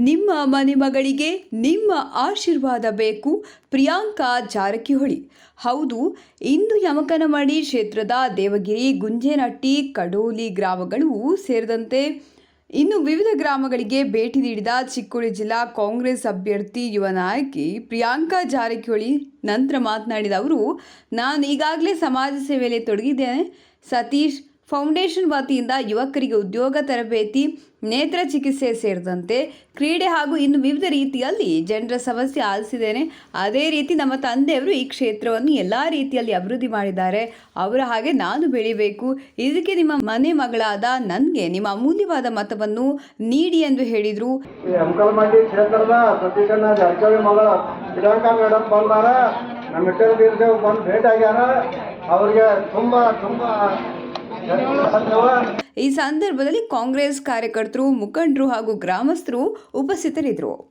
ನಿಮ್ಮ ಮನೆ ಮಗಳಿಗೆ ನಿಮ್ಮ ಆಶೀರ್ವಾದ ಬೇಕು. ಪ್ರಿಯಾಂಕಾ ಜಾರಕಿಹೊಳಿ. ಹೌದು, ಇಂದು ಯಮಕನಮಡಿ ಕ್ಷೇತ್ರದ ದೇವಗಿರಿ ಗುಂಜೇನಟ್ಟಿ ಕಡೋಲಿ ಗ್ರಾಮಗಳು ಸೇರಿದಂತೆ ಇನ್ನು ವಿವಿಧ ಗ್ರಾಮಗಳಿಗೆ ಭೇಟಿ ನೀಡಿದ ಚಿಕ್ಕೋಡಿ ಜಿಲ್ಲಾ ಕಾಂಗ್ರೆಸ್ ಅಭ್ಯರ್ಥಿ ಯುವ ನಾಯಕಿ ಪ್ರಿಯಾಂಕಾ ಜಾರಕಿಹೊಳಿ. ನಂತರ ಮಾತನಾಡಿದ ಅವರು, ನಾನು ಈಗಾಗಲೇ ಸಮಾಜ ಸೇವೆಯಲ್ಲಿ ತೊಡಗಿದ್ದೇನೆ. ಸತೀಶ್ ಫೌಂಡೇಶನ್ ವತಿಯಿಂದ ಯುವಕರಿಗೆ ಉದ್ಯೋಗ ತರಬೇತಿ, ನೇತ್ರ ಚಿಕಿತ್ಸೆ ಸೇರಿದಂತೆ ಕ್ರೀಡೆ ಹಾಗೂ ಇನ್ನು ವಿವಿಧ ರೀತಿಯಲ್ಲಿ ಜನರ ಸಮಸ್ಯೆ ಆಲಿಸಿದ್ದೇನೆ. ಅದೇ ರೀತಿ ನಮ್ಮ ತಂದೆಯವರು ಈ ಕ್ಷೇತ್ರವನ್ನು ಎಲ್ಲ ರೀತಿಯಲ್ಲಿ ಅಭಿವೃದ್ಧಿ ಮಾಡಿದ್ದಾರೆ. ಅವರ ಹಾಗೆ ನಾನು ಬೆಳಿಬೇಕು. ಇದಕ್ಕೆ ನಿಮ್ಮ ಮನೆ ಮಗಳಾದ ನನಗೆ ನಿಮ್ಮ ಅಮೂಲ್ಯವಾದ ಮತವನ್ನು ನೀಡಿ ಎಂದು ಹೇಳಿದರು. ಅವ್ರಿಗೆ ತುಂಬ ತುಂಬ ಈ ಸಂದರ್ಭದಲ್ಲಿ ಕಾಂಗ್ರೆಸ್ ಕಾರ್ಯಕರ್ತರು ಮುಖಂಡರು ಹಾಗೂ ಗ್ರಾಮಸ್ಥರು ಉಪಸ್ಥಿತರಿದ್ದರು.